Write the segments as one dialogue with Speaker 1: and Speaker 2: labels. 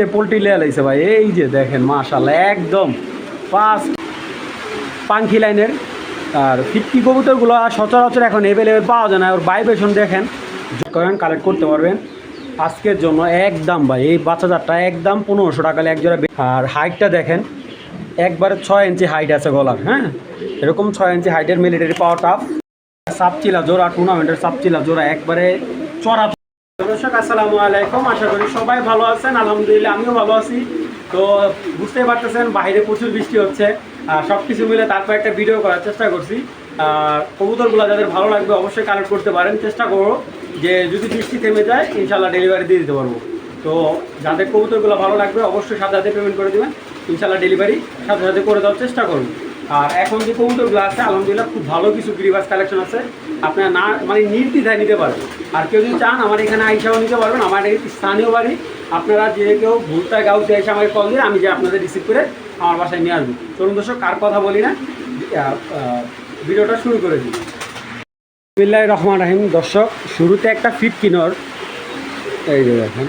Speaker 1: যে পোলট্রি লেয়া ভাই এই যে দেখেন মাশাল্লাহ একদম পাঁচ পাঙ্খি লাইনের আর ফিটকি কবুতরগুলো সচরাচর এখন অ্যাভেলেবেল পাওয়া যায় না ওর ভাইব্রেশন দেখেন করেন কালেক্ট করতে পারবেন আজকের জন্য একদম ভাই এই বাচ্চাদারটা একদম পনেরোশো টাকা এক জোড়া আর হাইটটা দেখেন একবারে ছয় ইঞ্চি হাইট আছে গলার হ্যাঁ এরকম ছয় ইঞ্চি হাইটের মিলিটারি পাওয়ার টাফ সাপচিলা জোড়া টুর্নামেন্টের সাপচিলা জোড়া একবারে চড়া দর্শক আসসালামু আলাইকুম আশা করি সবাই ভালো আছেন আলহামদুলিল্লাহ আমিও ভালো আছি তো বুঝতেই পারতেছেন বাইরে প্রচুর বৃষ্টি হচ্ছে সব কিছু মিলে তারপর একটা ভিডিও করার চেষ্টা করছি কবুতরগুলো যাদের ভালো লাগবে অবশ্যই কালেক্ট করতে পারেন চেষ্টা করো যে যদি বৃষ্টি থেমে যায় ইনশাল্লাহ ডেলিভারি দিয়ে দিতে পারবো তো যাদের কবুতরগুলো ভালো লাগবে অবশ্যই সাথে সাথে পেমেন্ট করে দেবেন ইনশাল্লাহ ডেলিভারি সাথে সাথে করে দেওয়ার চেষ্টা করুন আর এখন যে কবুতরগুলো আছে আলহামদুলিল্লাহ খুব ভালো কিছু গ্রিভাস কালেকশন আছে আপনারা না মানে নির্দ্বিধায় নিতে পারবেন আর কেউ যদি চান আমার এখানে আইসাও নিতে পারবেন আমার স্থানীয় বাড়ি আপনারা যে কেউ ভুলটা গাউতে এসে আমাকে কল দিন আমি যে আপনাদের রিসিভ করে আমার বাসায় নিয়ে আসবো তরুণ দর্শক কার কথা বলি না ভিডিওটা শুরু করে দিন বিল্লাহ রহমান রাহিম দর্শক শুরুতে একটা ফিট কিনর এই যে দেখেন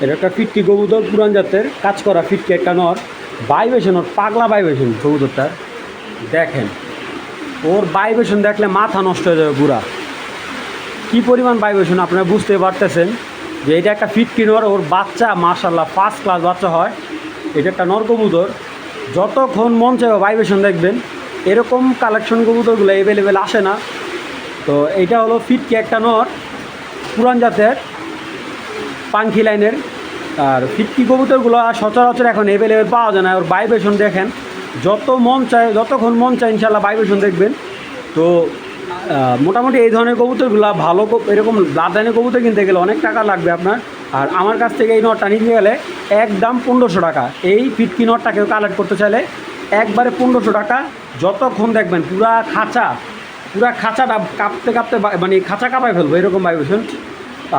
Speaker 1: এটা একটা ফিটকি গবুদর পুরান জাতের কাজ করা ফিটকি একটা নর বাইবেশন পাগলা বাইবেশন গবুদরটা দেখেন ওর বাইবেশন দেখলে মাথা নষ্ট হয়ে যাবে পুরা কি পরিমাণ বাইবেশন আপনারা বুঝতে পারতেছেন যে এটা একটা নর ওর বাচ্চা মার্শাল্লাহ ফার্স্ট ক্লাস বাচ্চা হয় এটা একটা নরকবুতর যতক্ষণ মন চাইবে বাইবেশন দেখবেন এরকম কালেকশন কবুতরগুলো অ্যাভেলেবেল আসে না তো এটা হলো ফিটকি একটা নর পুরান জাতের পাঙ্খি লাইনের আর ফিটকি কবুতরগুলো সচরাচর এখন অ্যাভেলেবেল পাওয়া যায় না ওর বাইবেশন দেখেন যত মন চায় যতক্ষণ মন চায় ইনশাল্লাহ শুনে দেখবেন তো মোটামুটি এই ধরনের কবুতরগুলো ভালো এরকম লাদানি কবুতর কিনতে গেলে অনেক টাকা লাগবে আপনার আর আমার কাছ থেকে এই নটটা নিতে গেলে একদম পনেরোশো টাকা এই ফিটকি নটটা কেউ কালেক্ট করতে চাইলে একবারে পনেরোশো টাকা যতক্ষণ দেখবেন পুরা খাঁচা পুরা খাঁচাটা কাঁপতে কাঁপতে মানে খাঁচা কাঁপায় ফেলবো এরকম ভাইবেশন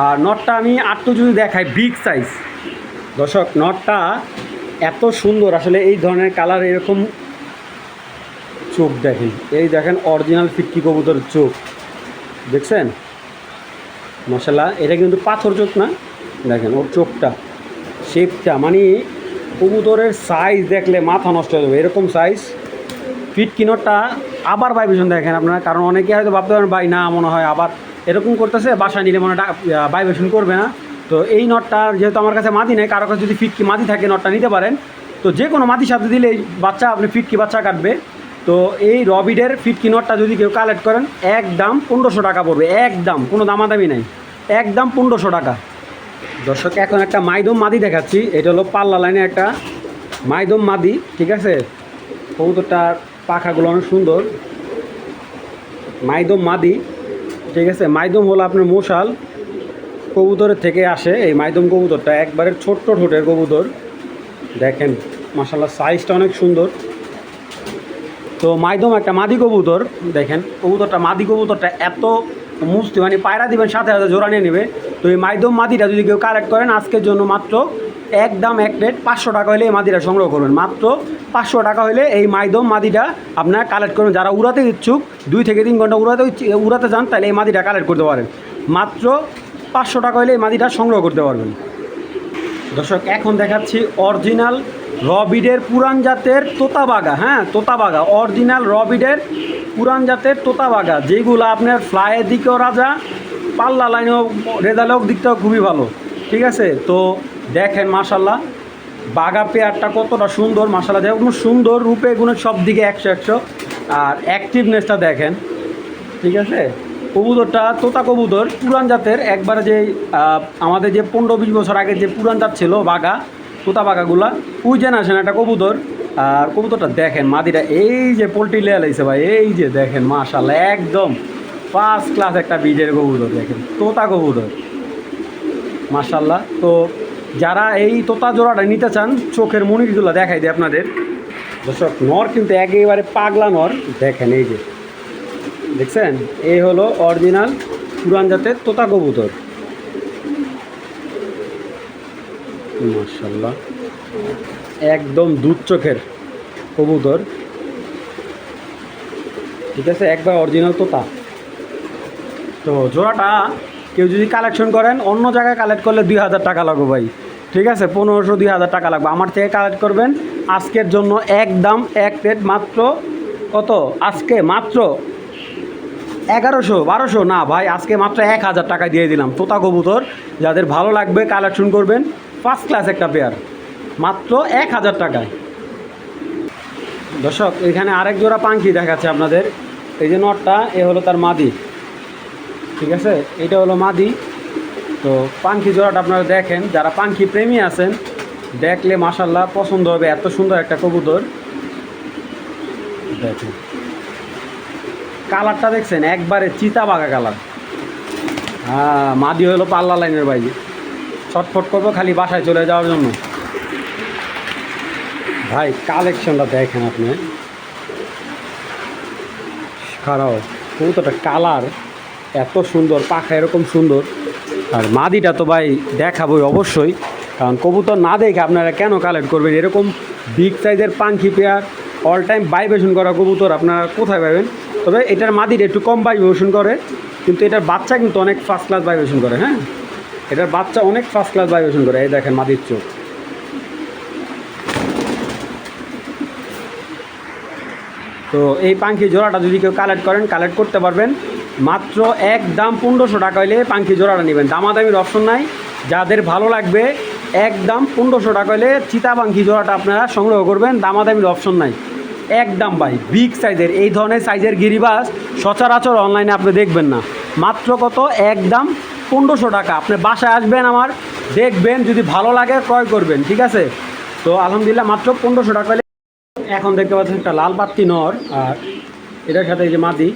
Speaker 1: আর নটটা আমি আটটু যদি দেখাই বিগ সাইজ দর্শক নটটা এত সুন্দর আসলে এই ধরনের কালার এরকম চোখ দেখেন এই দেখেন অরিজিনাল ফিটকি কবুতর চোখ দেখছেন মশালা এটা কিন্তু পাথর চোখ না দেখেন ওর চোখটা শেপটা মানে কবুতরের সাইজ দেখলে মাথা নষ্ট হয়ে যাবে এরকম সাইজ ফিট কিনোরটা আবার ভাইব্রেশন দেখেন আপনারা কারণ অনেকে হয়তো ভাবতে পারেন ভাই না মনে হয় আবার এরকম করতেছে বাসায় নিলে মনে হয় ভাইব্রেশন করবে না তো এই নটটা যেহেতু আমার কাছে মাদি নেই কারো কাছে যদি ফিটকি মাদি থাকে নটটা নিতে পারেন তো যে কোনো মাদির সাথে দিলে বাচ্চা আপনি ফিটকি বাচ্চা কাটবে তো এই রবিডের ফিটকি নটটা যদি কেউ কালেক্ট করেন এক দাম পনেরোশো টাকা পড়বে এক দাম কোনো দামাদামি নেই এক দাম পনেরোশো টাকা দর্শক এখন একটা মাইদম মাদি দেখাচ্ছি এটা হলো পাল্লা লাইনে একটা মাইদম মাদি ঠিক আছে কবুতরটার পাখাগুলো অনেক সুন্দর মাইদম মাদি ঠিক আছে মাইদম হলো আপনার মশাল কবুতরের থেকে আসে এই মাইদম কবুতরটা একবারের ছোট্ট ঠোঁটের কবুতর দেখেন মাসাল্লাহ সাইজটা অনেক সুন্দর তো মাইদম একটা মাদি কবুতর দেখেন কবুতরটা মাদি কবুতরটা এত মুস্তি মানে পায়রা দিবেন সাথে সাথে জোড়া নিয়ে নেবে তো এই মাইদম মাদিটা যদি কেউ কালেক্ট করেন আজকের জন্য মাত্র এক দাম এক প্লেট পাঁচশো টাকা হলে এই মাদিটা সংগ্রহ করবেন মাত্র পাঁচশো টাকা হলে এই মাইদম মাদিটা আপনারা কালেক্ট করবেন যারা উড়াতে ইচ্ছুক দুই থেকে তিন ঘন্টা উড়াতে উড়াতে যান তাহলে এই মাদিটা কালেক্ট করতে পারেন মাত্র পাঁচশো টাকা হলে এই মাদিটা সংগ্রহ করতে পারবেন দর্শক এখন দেখাচ্ছি অরিজিনাল রবিডের পুরান জাতের তোতাবাগা হ্যাঁ তোতাবাগা অরিজিনাল রবিডের পুরান জাতের তোতাবাগা যেগুলো আপনার ফ্লাইয়ের দিকেও রাজা পাল্লা লাইনেও রেজালেও দিকটাও খুবই ভালো ঠিক আছে তো দেখেন মাশাল্লাহ বাগা পেয়ারটা কতটা সুন্দর মাশাল্লাহ যেমন সুন্দর রূপে গুণের সব দিকে একশো একশো আর অ্যাক্টিভনেসটা দেখেন ঠিক আছে কবুতরটা তোতা কবুতর পুরান জাতের একবারে যে আমাদের যে পনেরো বিশ বছর আগে যে পুরান জাত ছিল বাঘা তোতা বাঘাগুলা ওই জেনারেশন একটা কবুতর আর কবুতরটা দেখেন মাদিটা এই যে পোলট্রি লেয়া লাগছে ভাই এই যে দেখেন মাশাল একদম ফার্স্ট ক্লাস একটা বীজের কবুতর দেখেন তোতা কবুতর মাশাল্লাহ তো যারা এই তোতা জোড়াটা নিতে চান চোখের মনিরগুলো দেখাই দেয় আপনাদের দর্শক নর কিন্তু একেবারে পাগলা নর দেখেন এই যে দেখছেন এই হলো অরিজিনাল পুরান জাতের তোতা কবুতর মার্শাল্লাহ একদম দুধ চোখের কবুতর ঠিক আছে একবার অরিজিনাল তোতা তো জোড়াটা কেউ যদি কালেকশন করেন অন্য জায়গায় কালেক্ট করলে দুই হাজার টাকা লাগবে ভাই ঠিক আছে পনেরোশো দুই হাজার টাকা লাগবে আমার থেকে কালেক্ট করবেন আজকের জন্য এক দাম এক পেট মাত্র কত আজকে মাত্র এগারোশো বারোশো না ভাই আজকে মাত্র এক হাজার টাকা দিয়ে দিলাম তোতা কবুতর যাদের ভালো লাগবে কালেকশন করবেন ফার্স্ট ক্লাস একটা পেয়ার মাত্র এক হাজার টাকায় দর্শক এখানে আরেক জোড়া পাঙ্কি দেখাচ্ছে আপনাদের এই যে নটটা এ হলো তার মাদি ঠিক আছে এটা হলো মাদি তো পাঙ্খি জোড়াটা আপনারা দেখেন যারা পাঙ্কি প্রেমী আছেন দেখলে মাসাল্লাহ পছন্দ হবে এত সুন্দর একটা কবুতর দেখেন কালারটা দেখছেন একবারে চিতা বাঘা কালার হ্যাঁ মাদি হলো পাল্লা লাইনের বাইরে ছটফট করবো খালি বাসায় চলে যাওয়ার জন্য ভাই কালেকশনটা দেখেন আপনি খারাপ কবুতরটা কালার এত সুন্দর পাখা এরকম সুন্দর আর মাদিটা তো ভাই দেখাবো অবশ্যই কারণ কবুতর না দেখে আপনারা কেন কালেক্ট করবেন এরকম বিগ সাইজের পাঙ্খি পেয়ার অল টাইম বাইবেশন করা কবুতর আপনারা কোথায় পাবেন তবে এটার মাদির একটু কম ভাইব্রেশন করে কিন্তু এটার বাচ্চা কিন্তু অনেক ফার্স্ট ক্লাস ভাইব্রেশন করে হ্যাঁ এটার বাচ্চা অনেক ফার্স্ট ক্লাস ভাইব্রেশন করে এই দেখেন মাদির চোখ তো এই পাখি জোড়াটা যদি কেউ কালেক্ট করেন কালেক্ট করতে পারবেন মাত্র এক দাম পনেরোশো টাকা হলে পাখি জোড়াটা নেবেন দামাদামির অপশন নাই যাদের ভালো লাগবে এক দাম পনেরোশো টাকা হলে চিতা পাখি জোড়াটা আপনারা সংগ্রহ করবেন দামাদামির অপশন নাই একদম ভাই বিগ সাইজের এই ধরনের সাইজের গিরিবাস সচরাচর অনলাইনে আপনি দেখবেন না মাত্র কত একদম পনেরোশো টাকা আপনি বাসায় আসবেন আমার দেখবেন যদি ভালো লাগে ক্রয় করবেন ঠিক আছে তো আলহামদুলিল্লাহ মাত্র পনেরোশো টাকা এখন দেখতে পাচ্ছেন একটা লাল পাত্তি নর আর এটার সাথে এই যে মাদি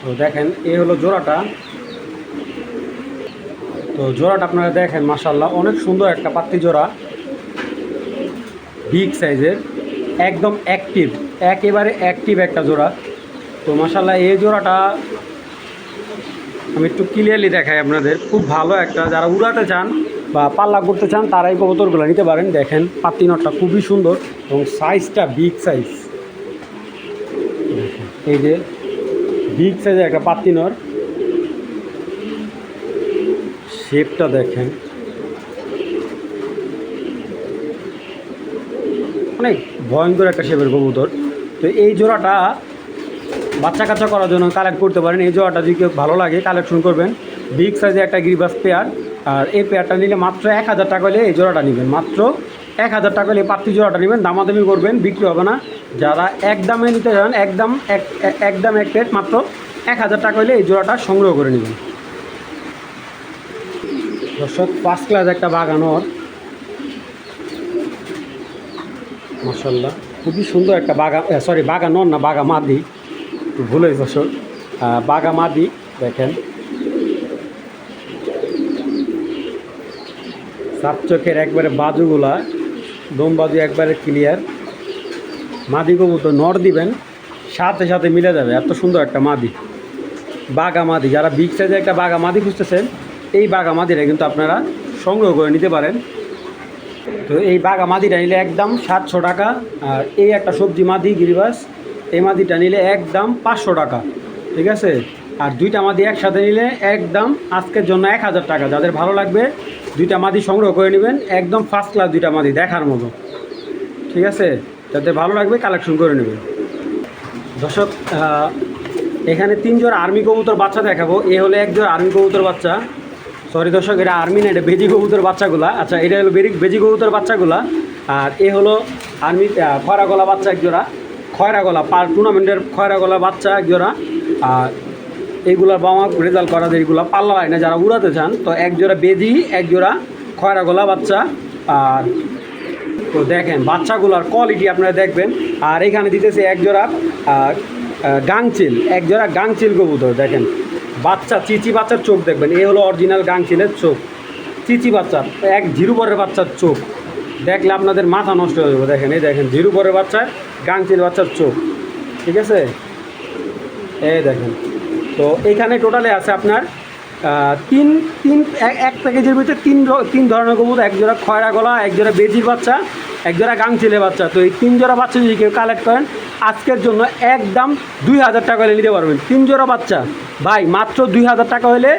Speaker 1: তো দেখেন এ হলো জোড়াটা তো জোড়াটা আপনারা দেখেন মাসাল্লাহ অনেক সুন্দর একটা পাত্তি জোড়া বিগ সাইজের একদম অ্যাক্টিভ একেবারে অ্যাক্টিভ একটা জোড়া তো মাসাল্লাহ এই জোড়াটা আমি একটু ক্লিয়ারলি দেখাই আপনাদের খুব ভালো একটা যারা উড়াতে চান বা পাল্লা করতে চান তারাই কবতরগুলো নিতে পারেন দেখেন পাতি নটটা খুবই সুন্দর এবং সাইজটা বিগ সাইজ এই যে বিগ সাইজের একটা পাতিনর শেপটা দেখেন নেই ভয়ঙ্কর একটা শেপের কবুতর তো এই জোড়াটা বাচ্চা কাচ্চা করার জন্য কালেক্ট করতে পারেন এই জোড়াটা যদি কেউ ভালো লাগে কালেকশন করবেন বিগ সাইজে একটা গিরিবাস পেয়ার আর এই পেয়ারটা নিলে মাত্র এক হাজার টাকা হলে এই জোড়াটা নেবেন মাত্র এক হাজার টাকা হলে পাত্রি জোড়াটা নেবেন দামাদামি করবেন বিক্রি হবে না যারা এক দামে নিতে চান একদম এক একদম এক প্লেট মাত্র এক হাজার টাকা হলে এই জোড়াটা সংগ্রহ করে নেবেন দর্শক ফার্স্ট ক্লাস একটা বাগানোর মাসাল্লাহ খুবই সুন্দর একটা বাগা সরি বাগা নন না বাগা মাদি ভুলে ফসল বাগা মাদি দেখেন সাপ চোখের একবারে বাজুগুলা দম বাজু একবারে ক্লিয়ার মাদিগো মতো নর দিবেন সাথে সাথে মিলে যাবে এত সুন্দর একটা মাদি বাগা মাদি যারা বিগ সাইজে একটা বাগা মাদি খুঁজতেছেন এই বাগা মাদিটা কিন্তু আপনারা সংগ্রহ করে নিতে পারেন তো এই বাঘা মাদিটা নিলে একদম সাতশো টাকা আর এই একটা সবজি মাদি গিরিবাস এই মাদিটা নিলে একদম পাঁচশো টাকা ঠিক আছে আর দুইটা মাদি একসাথে নিলে একদম আজকের জন্য এক হাজার টাকা যাদের ভালো লাগবে দুইটা মাদি সংগ্রহ করে নেবেন একদম ফার্স্ট ক্লাস দুইটা মাদি দেখার মতো ঠিক আছে যাদের ভালো লাগবে কালেকশন করে নেবেন দর্শক এখানে তিনজন আর্মি কবুতর বাচ্চা দেখাবো এ হলো একজন আর্মি কবুতর বাচ্চা সরি দর্শক এটা আর্মি না এটা বেজি কবুতর বাচ্চাগুলা আচ্ছা এটা হলো বেরি বেজি কবুতর বাচ্চাগুলা আর এ হলো আর্মি খয়রা গলা বাচ্চা একজোড়া খয়রা গলা পার টুর্নামেন্টের খয়রা গলা বাচ্চা একজোড়া আর এইগুলা বাবা রেজাল্ট করা যায় এইগুলা পাল্লা হয় না যারা উড়াতে চান তো একজোড়া বেজি একজোড়া খয়রা গলা বাচ্চা আর তো দেখেন বাচ্চাগুলোর কোয়ালিটি আপনারা দেখবেন আর এখানে দিতেছে একজোড়া গাংচিল একজোড়া গাংচিল কবুতর দেখেন বাচ্চা চিচি বাচ্চার চোখ দেখবেন এ হলো অরিজিনাল চিলের চোখ চিচি বাচ্চার এক জিরু বরের বাচ্চার চোখ দেখলে আপনাদের মাথা নষ্ট হয়ে যাবে দেখেন এই দেখেন জিরু বরের বাচ্চার গাংচিল বাচ্চার চোখ ঠিক আছে এই দেখেন তো এইখানে টোটালে আছে আপনার তিন তিন এক প্যাকেজের ভিতরে তিন তিন ধরনের কবুতর এক জোড়া খয়রা গলা এক জোড়া বেজির বাচ্চা এক জোড়া ছেলে বাচ্চা তো এই তিন জোড়া বাচ্চা যদি কেউ কালেক্ট করেন আজকের জন্য একদম দুই হাজার টাকা হলে নিতে পারবেন তিন জোড়া বাচ্চা ভাই মাত্র দুই হাজার টাকা হলে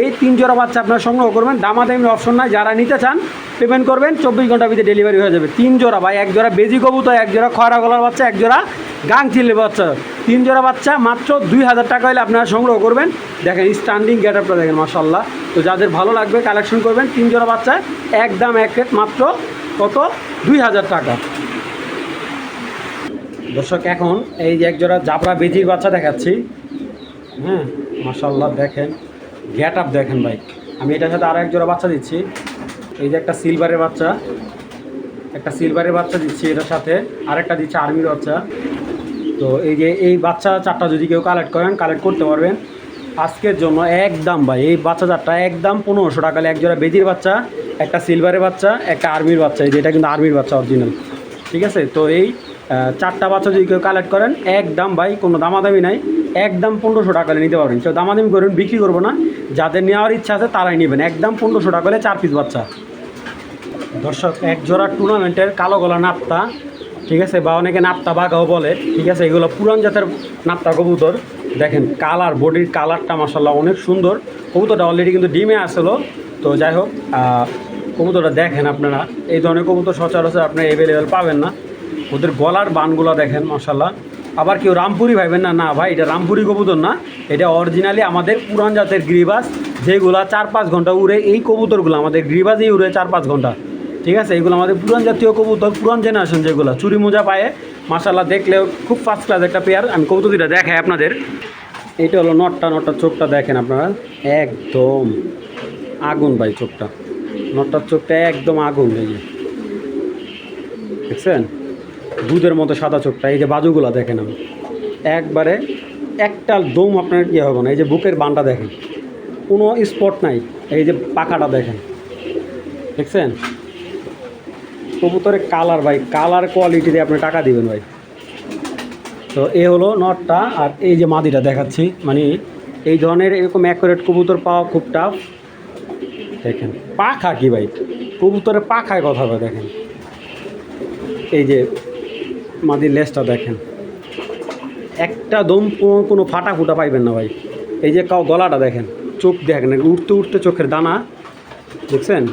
Speaker 1: এই তিন জোড়া বাচ্চা আপনার সংগ্রহ করবেন দামা দামি অপশন নাই যারা নিতে চান পেমেন্ট করবেন চব্বিশ ঘন্টার ভিতরে ডেলিভারি হয়ে যাবে তিন জোড়া বা এক জোড়া বেজি কবুতর এক জোড়া খয়রা গলার বাচ্চা এক জোড়া গাং চিল্লি বাচ্চা তিন জোড়া বাচ্চা মাত্র দুই হাজার টাকা হলে আপনারা সংগ্রহ করবেন দেখেন স্ট্যান্ডিং গেট আপটা দেখেন মাসাল্লাহ তো যাদের ভালো লাগবে কালেকশন করবেন তিন জোড়া বাচ্চা এক দাম এক রেট মাত্র কত দুই হাজার টাকা দর্শক এখন এই যে এক জোড়া জাপড়া বেজির বাচ্চা দেখাচ্ছি হ্যাঁ মাসাল্লাহ দেখেন গ্যাট আপ দেখেন ভাই আমি এটার সাথে আরও এক জোড়া বাচ্চা দিচ্ছি এই যে একটা সিলভারের বাচ্চা একটা সিলভারের বাচ্চা দিচ্ছি এটার সাথে আরেকটা দিচ্ছে আর্মির বাচ্চা তো এই যে এই বাচ্চা চারটা যদি কেউ কালেক্ট করেন কালেক্ট করতে পারবেন আজকের জন্য একদম ভাই এই বাচ্চা চারটা একদম পনেরোশো টাকা এক জোড়া বেদির বাচ্চা একটা সিলভারের বাচ্চা একটা আর্মির বাচ্চা এই যে এটা কিন্তু আর্মির বাচ্চা অরিজিনাল ঠিক আছে তো এই চারটা বাচ্চা যদি কেউ কালেক্ট করেন একদম ভাই কোনো দামাদামি নাই একদম পনেরোশো টাকা করে নিতে পারবেন সে দামাদামি করবেন বিক্রি করবো না যাদের নেওয়ার ইচ্ছা আছে তারাই নেবেন একদম পনেরোশো টাকা করে চার পিস বাচ্চা দর্শক এক জোড়া টুর্নামেন্টের কালো গলা নাপ্তা ঠিক আছে বা অনেকে নাপ্তা বাঘাও বলে ঠিক আছে এগুলো পুরান জাতের নাপ্তা কবুতর দেখেন কালার বডির কালারটা মাসাল্লাহ অনেক সুন্দর কবুতরটা অলরেডি কিন্তু ডিমে আসলো তো যাই হোক কবুতরটা দেখেন আপনারা এই ধরনের কবুতর সচরাচর আপনারা অ্যাভেলেবেল পাবেন না ওদের গলার বানগুলো দেখেন মশাল্লাহ আবার কেউ রামপুরি ভাইবেন না না ভাই এটা রামপুরি কবুতর না এটা অরিজিনালি আমাদের পুরান জাতের গ্রিবাস যেগুলো চার পাঁচ ঘন্টা উড়ে এই কবুতরগুলো আমাদের গ্রিবাসেই উড়ে চার পাঁচ ঘন্টা ঠিক আছে এগুলো আমাদের পুরান জাতীয় কবুতর পুরান জেনারেশন যেগুলো চুরি মোজা পায়ে মার্শাল্লাহ দেখলেও খুব ফার্স্ট ক্লাস একটা পেয়ার আমি কবুতর দেখে দেখাই আপনাদের এটা হলো নটটা নটটার চোখটা দেখেন আপনারা একদম আগুন ভাই চোখটা নটটার চোখটা একদম আগুন এই দেখছেন দুধের মতো সাদা চোখটা এই যে বাজুগুলো দেখেন আমি একবারে একটা দম আপনার ইয়ে হবে না এই যে বুকের বানটা দেখেন কোনো স্পট নাই এই যে পাখাটা দেখেন দেখছেন কবুতরের কালার ভাই কালার কোয়ালিটিতে আপনি টাকা দিবেন ভাই তো এ হলো নটটা আর এই যে মাদিটা দেখাচ্ছি মানে এই ধরনের এরকম অ্যাকুরেট কবুতর পাওয়া খুব টাফ দেখেন পাখা কি ভাই কবুতরের পাখায় কথা হবে দেখেন এই যে মাদির লেজটা দেখেন একটা দম কোনো ফাটা ফুটা পাইবেন না ভাই এই যে কাউ গলাটা দেখেন চোখ দেখেন উঠতে উঠতে চোখের দানা দেখছেন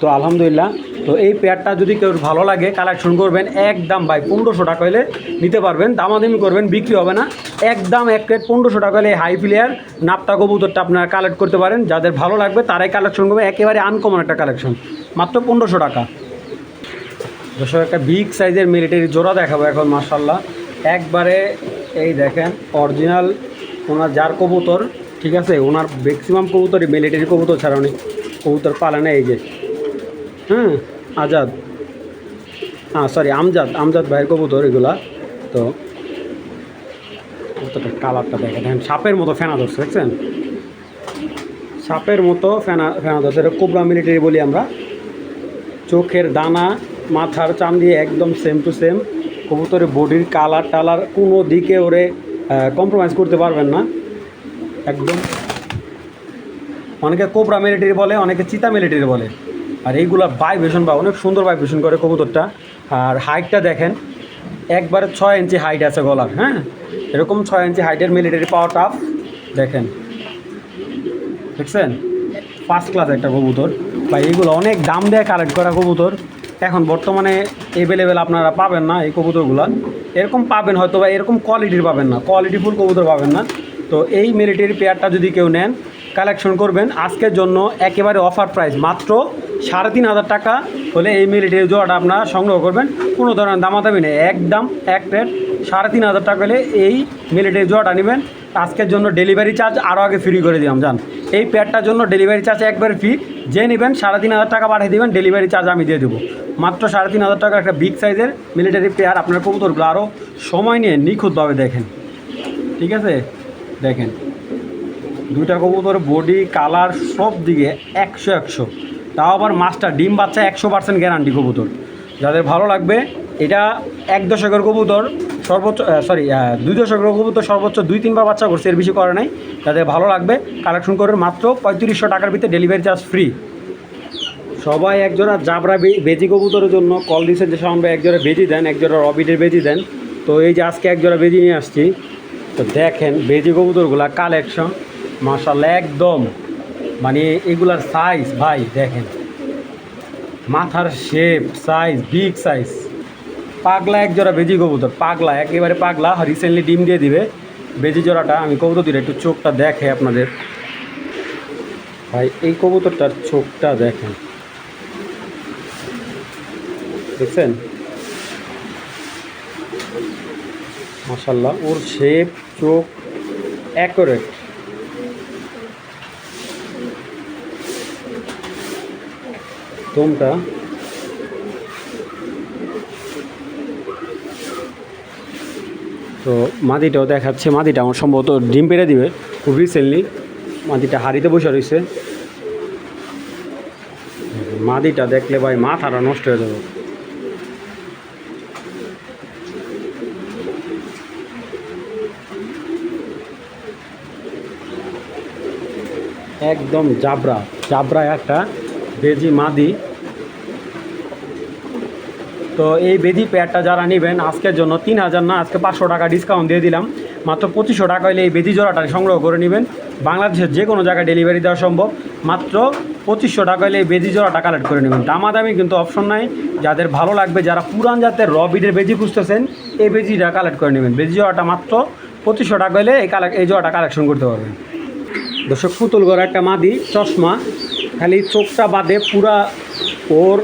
Speaker 1: তো আলহামদুলিল্লাহ তো এই পেয়ারটা যদি কেউ ভালো লাগে কালেকশন করবেন একদম ভাই পনেরোশো টাকা হলে নিতে পারবেন দামাদামি করবেন বিক্রি হবে না একদম এক প্লেট পনেরোশো টাকা হলে হাই প্লেয়ার নাপটা কবুতরটা আপনারা কালেক্ট করতে পারেন যাদের ভালো লাগবে তারাই কালেকশন করবে একেবারে আনকমন একটা কালেকশন মাত্র পনেরোশো টাকা দর্শক একটা বিগ সাইজের মিলিটারি জোড়া দেখাবো এখন মার্শাল্লাহ একবারে এই দেখেন অরিজিনাল ওনার যার কবুতর ঠিক আছে ওনার ম্যাক্সিমাম কবুতরই মিলিটারি কবুতর ছাড়া উনি কবুতর পালে না এই যে হ্যাঁ আজাদ হ্যাঁ সরি আমজাদ আমজাদ ভাইয়ের কবুতর এগুলা তো কবুতরটা কালারটা দেখেন দেখেন সাপের মতো ফেনা ধরছে দেখছেন সাপের মতো ফেনা ফেনা ধরছে এটা কোবরা মিলিটারি বলি আমরা চোখের দানা মাথার চামড়ি একদম সেম টু সেম কবুতরের বডির কালার টালার কোনো দিকে ওরে কম্প্রোমাইজ করতে পারবেন না একদম অনেকে কোবরা মিলিটারি বলে অনেকে চিতা মিলিটারি বলে আর এইগুলা ভাইব্রেশন বা অনেক সুন্দর ভাইব্রেশন করে কবুতরটা আর হাইটটা দেখেন একবারে ছয় ইঞ্চি হাইট আছে গলার হ্যাঁ এরকম ছয় ইঞ্চি হাইটের মিলিটারি পাওয়ার টাফ দেখেন দেখছেন ফার্স্ট ক্লাস একটা কবুতর বা এইগুলো অনেক দাম দেয় কালেক্ট করা কবুতর এখন বর্তমানে অ্যাভেলেবেল আপনারা পাবেন না এই কবুতরগুলো এরকম পাবেন হয়তো বা এরকম কোয়ালিটির পাবেন না কোয়ালিটিফুল কবুতর পাবেন না তো এই মিলিটারি পেয়ারটা যদি কেউ নেন কালেকশন করবেন আজকের জন্য একেবারে অফার প্রাইস মাত্র সাড়ে তিন হাজার টাকা হলে এই মিলিটারি জোড়াটা আপনারা সংগ্রহ করবেন কোনো ধরনের দামাদামি নেই একদম এক রেট সাড়ে তিন হাজার টাকা হলে এই মিলিটারি জোড়াটা নেবেন আজকের জন্য ডেলিভারি চার্জ আরও আগে ফ্রি করে দিলাম যান এই প্যাডটার জন্য ডেলিভারি চার্জ একবার ফ্রি যে নেবেন সাড়ে তিন হাজার টাকা পাঠিয়ে দেবেন ডেলিভারি চার্জ আমি দিয়ে দেবো মাত্র সাড়ে তিন হাজার টাকা একটা বিগ সাইজের মিলিটারি পেয়ার আপনার কবুতরগুলো আরও সময় নিয়ে নিখুঁতভাবে দেখেন ঠিক আছে দেখেন দুইটা কবুতর বডি কালার সব দিকে একশো একশো তাও আবার মাছটা ডিম বাচ্চা একশো পার্সেন্ট গ্যারান্টি কবুতর যাদের ভালো লাগবে এটা এক দশকের কবুতর সর্বোচ্চ সরি দুই দশক রঘুপুত্র সর্বোচ্চ দুই তিনবার বাচ্চা করছে এর বেশি করে নাই তাদের ভালো লাগবে কালেকশন করে মাত্র পঁয়ত্রিশশো টাকার ভিতরে ডেলিভারি চার্জ ফ্রি সবাই একজোড়া জাবরা বেজি কবুতরের জন্য কল দিচ্ছে যে সামনে একজোড়া বেজি দেন একজোড়া রবিটের বেজি দেন তো এই যে আজকে একজোড়া বেজি নিয়ে আসছি তো দেখেন বেজি কবুতরগুলা কালেকশন মার্শাল্লাহ একদম মানে এগুলার সাইজ ভাই দেখেন মাথার শেপ সাইজ বিগ সাইজ পাগলা এক জোড়া বেজি কবুতর পাগলা একেবারে পাগলা রিসেন্টলি ডিম দিয়ে দিবে বেজি জোড়াটা আমি কবুতর দিলে একটু চোখটা দেখে আপনাদের ভাই এই কবুতরটার চোখটা দেখেন দেখছেন মাসাল্লাহ ওর শেপ চোখ অ্যাকোরেট দমটা তো মাদিটাও দেখাচ্ছে মাদিটা আমার সম্ভবত ডিম পেরে দিবে খুব রিসেন্টলি মাদিটা হাড়িতে বসে রয়েছে মাদিটা দেখলে ভাই মাথাটা নষ্ট হয়ে যাবে একদম জাবরা জাবরা একটা বেজি মাদি তো এই বেদি পেয়ারটা যারা নেবেন আজকের জন্য তিন হাজার না আজকে পাঁচশো টাকা ডিসকাউন্ট দিয়ে দিলাম মাত্র পঁচিশশো টাকা হলে এই বেদি জোড়াটা সংগ্রহ করে নেবেন বাংলাদেশের যে কোনো জায়গায় ডেলিভারি দেওয়া সম্ভব মাত্র পঁচিশশো টাকা হলে এই বেজি জোড়াটা কালেক্ট করে নেবেন দামা দামি কিন্তু অপশন নাই যাদের ভালো লাগবে যারা পুরান জাতের র বিডের বেজি খুঁজতেছেন এই বেজিটা কালেক্ট করে নেবেন বেজি জোড়াটা মাত্র পঁচিশশো টাকা হলে এই কালেক্ট এই জোড়াটা কালেকশন করতে পারবেন দর্শক পুতুল গড়া একটা মাদি চশমা খালি চোখটা বাদে পুরা ওর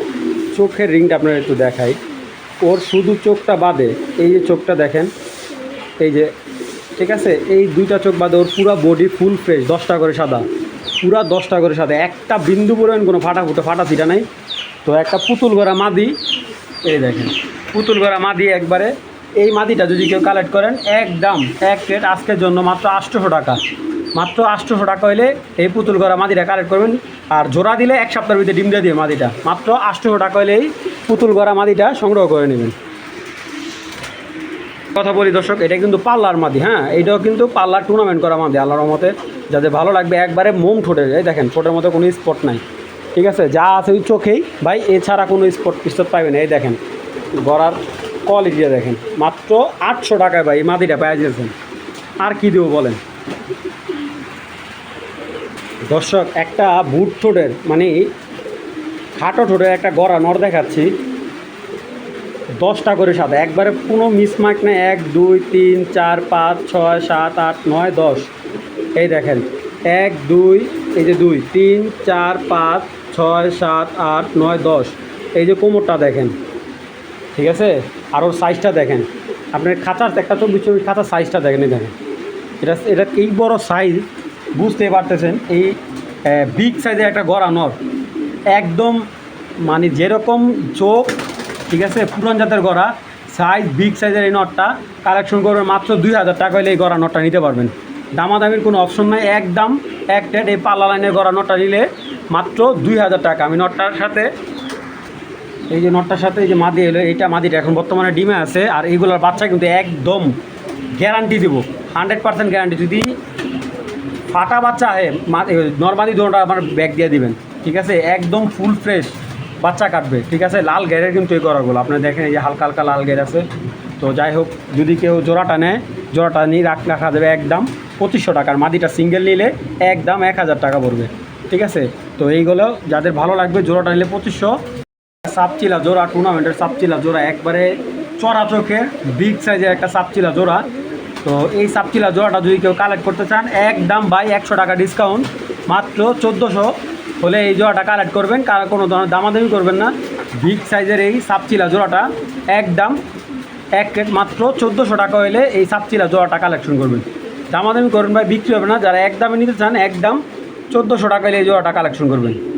Speaker 1: চোখের রিংটা আপনারা একটু দেখাই ওর শুধু চোখটা বাদে এই যে চোখটা দেখেন এই যে ঠিক আছে এই দুইটা চোখ বাদে ওর পুরো বডি ফুল ফ্রেশ দশটা করে সাদা পুরা দশটা করে সাদা একটা বিন্দু পরিমাণ কোনো ফাটা ফুটো ফাটা ছিটা নাই তো একটা পুতুল গড়া মাদি এই দেখেন পুতুল গড়া মাদি একবারে এই মাদিটা যদি কেউ কালেক্ট করেন এক দাম এক রেট আজকের জন্য মাত্র আটশোশো টাকা মাত্র আটশোশো টাকা হইলে এই পুতুল গড়া মাদিটা কালেক্ট করবেন আর জোড়া দিলে এক সপ্তাহের ভিতরে ডিম দিয়ে দিয়ে মাদিটা মাত্র আটশোশো টাকা হইলে এই পুতুল গড়া মাদিটা সংগ্রহ করে নেবেন কথা বলি দর্শক এটা কিন্তু পাল্লার মাদি হ্যাঁ এইটাও কিন্তু পাল্লার টুর্নামেন্ট করা মাদি আল্লাহর মতে যাদের ভালো লাগবে একবারে মোম ঠোঁটে এই দেখেন ঠোঁটের মতো কোনো স্পট নাই ঠিক আছে যা আছে ওই চোখেই ভাই এছাড়া কোনো স্পট পাবে না এই দেখেন গড়ার কোয়ালিটিটা দেখেন মাত্র আটশো টাকায় ভাই এই মাদিটা পাওয়া যেতেছেন আর কী দেবো বলেন দর্শক একটা বুট ঠোঁটের মানে খাটো ঠোঁটের একটা গড়া নর দেখাচ্ছি দশটা করে সাদা একবারে কোনো মিসমার্ক নেই এক দুই তিন চার পাঁচ ছয় সাত আট নয় দশ এই দেখেন এক দুই এই যে দুই তিন চার পাঁচ ছয় সাত আট নয় দশ এই যে কোমরটা দেখেন ঠিক আছে আর ওর সাইজটা দেখেন আপনার খাঁচার একটা চব্বিশ চব্বিশ খাঁচার সাইজটা দেখেন এই দেখেন এটা এটা এই বড় সাইজ বুঝতে পারতেছেন এই বিগ সাইজের একটা গড়া নর একদম মানে যেরকম চোখ ঠিক আছে পুরান জাতের গড়া সাইজ বিগ সাইজের এই নটটা কালেকশন করবেন মাত্র দুই হাজার টাকা হলে এই গড়া নটটা নিতে পারবেন দামাদামির কোনো অপশন নাই একদম এক টেট এই পাল্লা লাইনের গড়া নটটা নিলে মাত্র দুই হাজার টাকা আমি নটটার সাথে এই যে নটটার সাথে এই যে মাদি এলো এইটা মাদিটা এখন বর্তমানে ডিমে আছে আর এইগুলোর বাচ্চা কিন্তু একদম গ্যারান্টি দেবো হান্ড্রেড পার্সেন্ট গ্যারান্টি যদি ফাটা বাচ্চা নর্মালি দুটা আমার ব্যাগ দিয়ে দিবেন ঠিক আছে একদম ফুল ফ্রেশ বাচ্চা কাটবে ঠিক আছে লাল গ্যারের কিন্তু এই করাগুলো আপনি দেখেন এই যে হালকা হালকা লাল গ্যার আছে তো যাই হোক যদি কেউ জোড়াটা নেয় জোড়াটা নিয়ে রাখ রাখা যাবে একদম পঁচিশশো টাকার মাদিটা সিঙ্গেল নিলে একদম এক হাজার টাকা পড়বে ঠিক আছে তো এইগুলো যাদের ভালো লাগবে জোড়াটা নিলে পঁচিশশো সাপচিলা জোড়া টুর্নামেন্টের সাপচিলা জোড়া একবারে চড়া চোখের বিগ সাইজের একটা সাপচিলা জোড়া তো এই সাপচিলা জোড়াটা যদি কেউ কালেক্ট করতে চান একদম ভাই একশো টাকা ডিসকাউন্ট মাত্র চোদ্দোশো হলে এই জোড়াটা কালেক্ট করবেন কোনো ধরনের দামাদামি করবেন না বিগ সাইজের এই সাপচিলা জোড়াটা একদম এক মাত্র চোদ্দোশো টাকা হলে এই সাপচিলা জোড়াটা কালেকশন করবেন দামাদামি করবেন ভাই বিক্রি হবে না যারা দামে নিতে চান একদম চোদ্দোশো টাকা হলে এই জোড়াটা কালেকশন করবেন